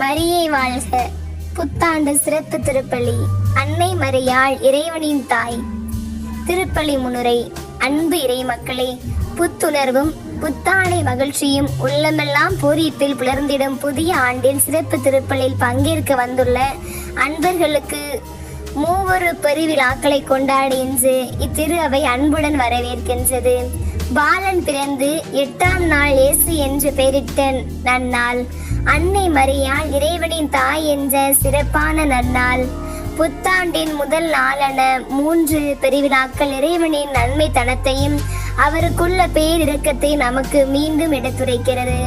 மரியை வாழ்க. புத்தாண்டு சிறப்பு திருப்பலி. அன்னை மரியாள் இறைவனின் தாய். திருப்பலி முன்னுரை அன்பு இறை மக்களே புத்துணர்வும் புத்தாடை மகிழ்ச்சியும் உள்ளமெல்லாம் பூரிப்பில் புலர்ந்திடும் புதிய ஆண்டின் சிறப்பு திருப்பலில் பங்கேற்க வந்துள்ள அன்பர்களுக்கு மூவொரு பெருவிழாக்களை கொண்டாடி இன்று இத்திரு அவை அன்புடன் வரவேற்கின்றது. பாலன் பிறந்து எட்டாம் நாள் இயேசு என்று பெயரிட்ட நன்னாள் அன்னை மரியாள் இறைவனின் தாய் என்ற சிறப்பான நன்னாள். புத்தாண்டின் முதல் நாளான மூன்று பெருவிழாக்கள் இறைவனின் நன்மை தனத்தையும் அவருக்குள்ள பேரிறக்கத்தை நமக்கு மீண்டும் எடுத்துரைக்கிறது.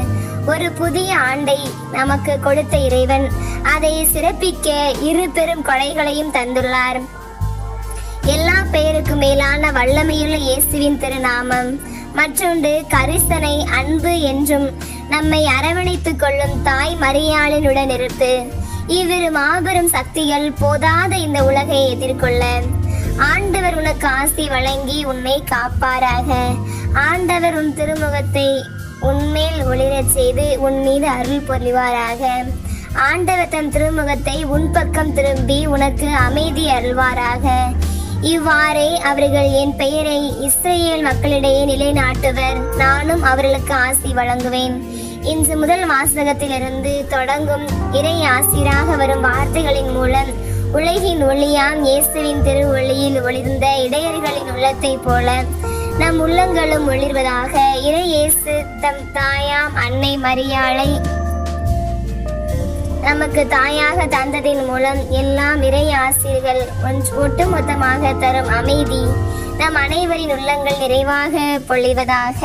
ஒரு புதிய ஆண்டை நமக்கு கொடுத்த இறைவன் அதை சிறப்பிக்க இரு பெரும் கொடைகளையும் தந்துள்ளார். எல்லா பெயருக்கும் மேலான வல்லமையுள்ள இயேசுவின் திருநாமம். மற்றொன்று கரிசனை அன்பு என்றும் நம்மை அரவணைத்துக் கொள்ளும் தாய் மரியாளினுடன் இருப்பு இவ்விரு மாபெரும் சக்திகள் போதாத இந்த உலகை எதிர்கொள்ள ஆண்டவர் உனக்கு ஆசி வழங்கி உன்னை காப்பாராக. ஆண்டவர் உன் திருமுகத்தை உன்மேல் ஒளிரச் செய்து உன் மீது அருள் பொழிவாராக ஆண்டவர் தன் திருமுகத்தை உன் பக்கம் திரும்பி உனக்கு அமைதி அருள்வாராக. இவ்வாறே அவர்கள் என் பெயரை இஸ்ரேல் மக்களிடையே நிலைநாட்டுவர். நானும் அவர்களுக்கு ஆசி வழங்குவேன். இன்று முதல் வாசகத்திலிருந்து தொடங்கும் இறை ஆசிராக வரும் வார்த்தைகளின் மூலம் உலகின் ஒளியாம் இயேசுவின் திரு ஒளியில் ஒளிர்ந்த இடையர்களின் உள்ளத்தைப் போல நம் உள்ளங்களும் ஒளிர்வதாக இறை இயேசு தம் தாயாம் அன்னை மரியாளை நமக்கு தாயாக தந்ததின் மூலம் எல்லாம் இறை ஆசிரியர்கள் ஒட்டுமொத்தமாக தரும் அமைதி நம் அனைவரின் உள்ளங்கள் நிறைவாக பொழிவதாக.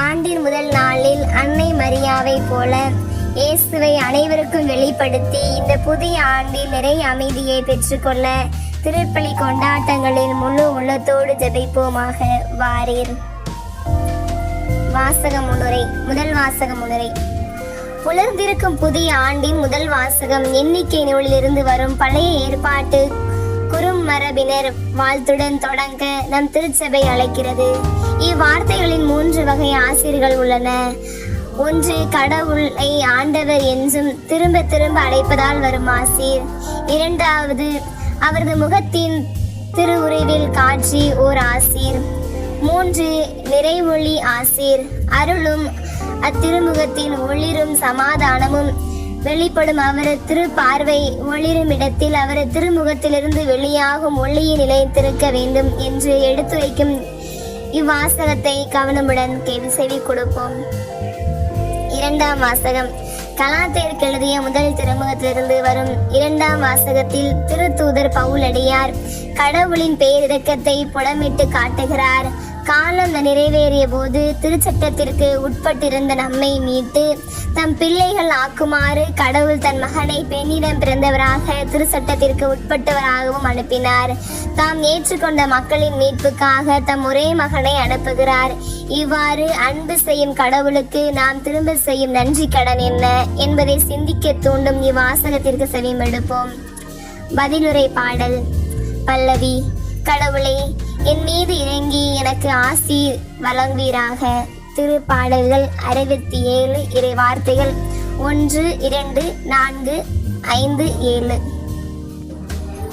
ஆண்டின் முதல் நாளில் அன்னை மரியாவை போல இயேசுவை அனைவருக்கும் வெளிப்படுத்தி இந்த புதிய ஆண்டில் நிறைய அமைதியை பெற்றுக்கொள்ள திருப்பலி கொண்டாட்டங்களில் முழு உள்ளத்தோடு ஜபிப்போமாக வாரீர் வாசக முன்னுரை முதல் வாசக முன்னுரை உலர்ந்திருக்கும் புதிய ஆண்டின் முதல் வாசகம் எண்ணிக்கை நூலிலிருந்து வரும் பழைய ஏற்பாட்டு மரபினர் வாழ்த்துடன் தொடங்க நம் திருச்சபை அழைக்கிறது. இவ்வார்த்தைகளின் மூன்று வகை ஆசிரியர்கள் உள்ளன. ஒன்று கடவுளை ஆண்டவர் என்றும் திரும்ப திரும்ப அழைப்பதால் வரும் ஆசீர். இரண்டாவது அவரது முகத்தின் திருவுருவில் காட்சி ஓர் ஆசீர். மூன்று நிறைவொளி ஆசீர். அருளும் அத்திருமுகத்தின் ஒளிரும் சமாதானமும் வெளிப்படும் அவரது திருப்பார்வை ஒளிரும் இடத்தில் அவரது திருமுகத்திலிருந்து வெளியாகும் ஒளியை நிலைத்திருக்க வேண்டும் என்று எடுத்துரைக்கும் இவ்வாசகத்தை கவனமுடன் கேள்வி செவி கொடுப்போம். இரண்டாம் வாசகம். கலாத்தேருக்கு எழுதிய முதல் திருமுகத்திலிருந்து வரும் இரண்டாம் வாசகத்தில் திருத்தூதர் பவுலடியார் கடவுளின் பேரிடக்கத்தை புடமிட்டு காட்டுகிறார். காலம் நிறைவேறிய போது திருச்சட்டத்திற்கு உட்பட்டிருந்த நம்மை மீட்டு தம் பிள்ளைகள் ஆக்குமாறு கடவுள் தன் மகனை பெண்ணிடம் பிறந்தவராக திருச்சட்டத்திற்கு உட்பட்டவராகவும் அனுப்பினார். தாம் ஏற்றுக்கொண்ட மக்களின் மீட்புக்காக தம் ஒரே மகனை அனுப்புகிறார். இவ்வாறு அன்பு செய்யும் கடவுளுக்கு நாம் திரும்ப செய்யும் நன்றி கடன் என்ன என்பதை சிந்திக்க தூண்டும் இவ்வாசகத்திற்கு செவிமெடுப்போம். பதிலுரை பாடல். பல்லவி கடவுளே என் மீது இறங்கி எனக்கு ஆசி வழங்குவீராக. திருப்பாடல்கள் அறுபத்தி ஏழு இறை வார்த்தைகள் ஒன்று இரண்டு நான்கு ஐந்து ஏழு.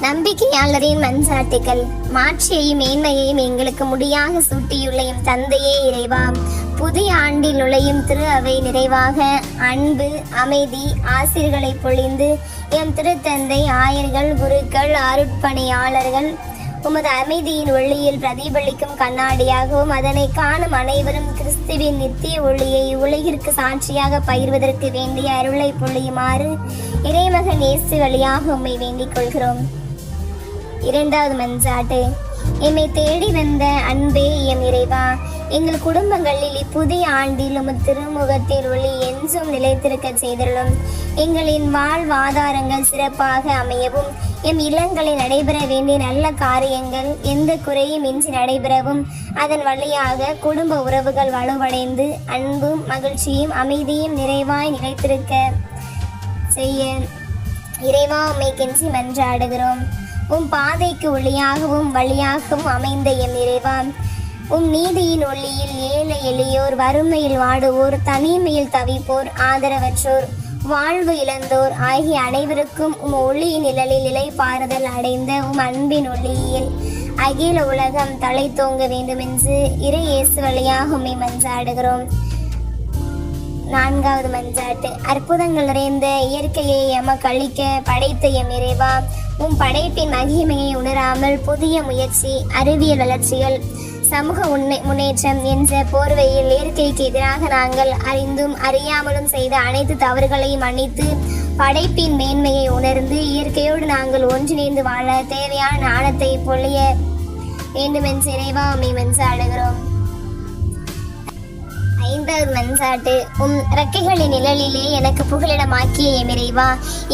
நம்பிக்கையாளரின் மன்சாட்டுகள் மாட்சியையும் மேன்மையையும் எங்களுக்கு முடியாக சூட்டியுள்ள எம் தந்தையே இறைவா. புதிய ஆண்டில் நுழையும் திரு அவை நிறைவாக. அன்பு அமைதி ஆசிர்களை பொழிந்து எம் திருத்தந்தை ஆயர்கள் குருக்கள் அருட்பணியாளர்கள் உமது அமைதியின் ஒளியில் பிரதிபலிக்கும் கண்ணாடியாகவும் அதனை காணும் அனைவரும் கிறிஸ்துவின் நித்திய ஒளியை உலகிற்கு சாட்சியாக பகிர்வதற்கு வேண்டிய அருளை பொழியுமாறு இறைமகன் இயேசு வழியாக உம்மை வேண்டிக் கொள்கிறோம். இரண்டாவது மன்றாட்டு. எம்மை தேடி வந்த அன்பே எம் இறைவா. எங்கள் குடும்பங்களில் இப்புதிய ஆண்டில் உமது திருமுகத்தில் ஒளி என்றும் நிலைத்திருக்க செய்தருளும். எங்களின் வாழ்வாதாரங்கள் சிறப்பாக அமையவும் எம் இல்லங்களில் நடைபெற வேண்டிய நல்ல காரியங்கள் எந்த குறையும் இன்றி நடைபெறவும் அதன் வழியாக குடும்ப உறவுகள் வலுவடைந்து அன்பும் மகிழ்ச்சியும் அமைதியும் நிறைவாய் நிலைத்திருக்க செய்ய இறைவா உமை கெஞ்சி மன்றாடுகிறோம். உம் பாதைக்கு ஒளியாகவும் வழியாகவும் அமைந்த எம் இறைவா உம் நீதியின் ஒளியில் ஏழை எளியோர் வறுமையில் வாடுவோர் தனிமையில் தவிப்போர் ஆதரவற்றோர் வாழ்வு இழந்தோர் ஆகிய அனைவருக்கும் உம் ஒளியின் நிழலில் இலைப்பாறுதல் அடைந்த உம் அன்பின் ஒளியில் அகில உலகம் தலை தோங்க வேண்டும் என்று இறை இயேசு வழியாக உம்மை மன்றாடுகிறோம். நான்காவது மஞ்சாட்டு அற்புதங்கள் நிறைந்த இயற்கையை எமக்கு அளிக்க படைத்த எம் இறைவா உன் படைப்பின் மகிமையை உணராமல் புதிய முயற்சி அறிவியல் வளர்ச்சிகள் சமூக உண்மை முன்னேற்றம் என்ற போர்வையில் இயற்கைக்கு எதிராக நாங்கள் அறிந்தும் அறியாமலும் செய்த அனைத்து தவறுகளையும் மன்னித்து படைப்பின் மேன்மையை உணர்ந்து இயற்கையோடு நாங்கள் ஒன்றிணைந்து வாழ தேவையான ஞானத்தை பொழிய வேண்டுமென்று இறைவா உம்மை மன்றாடுகிறோம் ஐந்தாவது மன்சாட்டு உம் ரெக்கைகளின் நிழலிலே எனக்கு புகலிடமாக்கிய எமிரைவா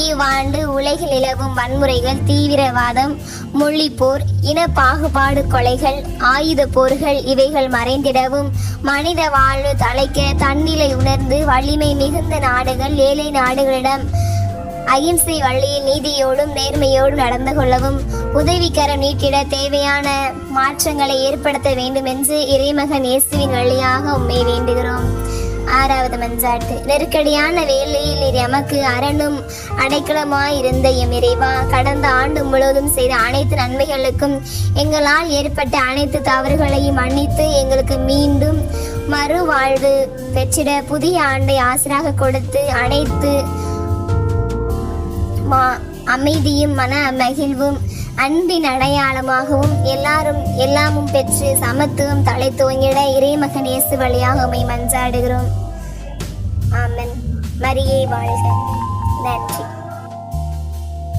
இவ்வாண்டு உலகில் நிலவும் வன்முறைகள் தீவிரவாதம் மொழிப்போர் இன பாகுபாடு கொலைகள் ஆயுத போர்கள் இவைகள் மறைந்திடவும் மனித வாழ்வு தலைக்க தன்னிலை உணர்ந்து வலிமை மிகுந்த நாடுகள் ஏழை நாடுகளிடம் அகிம்சை வழியில் நீதியோடும் நேர்மையோடும் நடந்து கொள்ளவும் உதவிக்கரம் நீட்டிட தேவையான மாற்றங்களை ஏற்படுத்த வேண்டும் என்று இறைமகன் இயேசுவின் வழியாக உண்மை வேண்டுகிறோம். ஆறாவது மஞ்சாட்டு நெருக்கடியான வேலையில் எமக்கு அரணும் அடைக்கலமாய் இருந்த எம் இறைவா கடந்த ஆண்டு முழுவதும் செய்த அனைத்து நன்மைகளுக்கும் எங்களால் ஏற்பட்ட அனைத்து தவறுகளையும் மன்னித்து எங்களுக்கு மீண்டும் மறுவாழ்வு பெற்றிட புதிய ஆண்டை ஆசராக கொடுத்து அனைத்து மா அமைதியும் மன மகிழ்வும் அன்பின் அடையாளமாகவும் எல்லாரும் எல்லாமும் பெற்று சமத்துவம் தலை துவங்கிட இறைமகன் இயேசு வழியாக உண்மை மன்றாடுகிறோம். ஆமன். மரியே வாழ்க. நன்றி.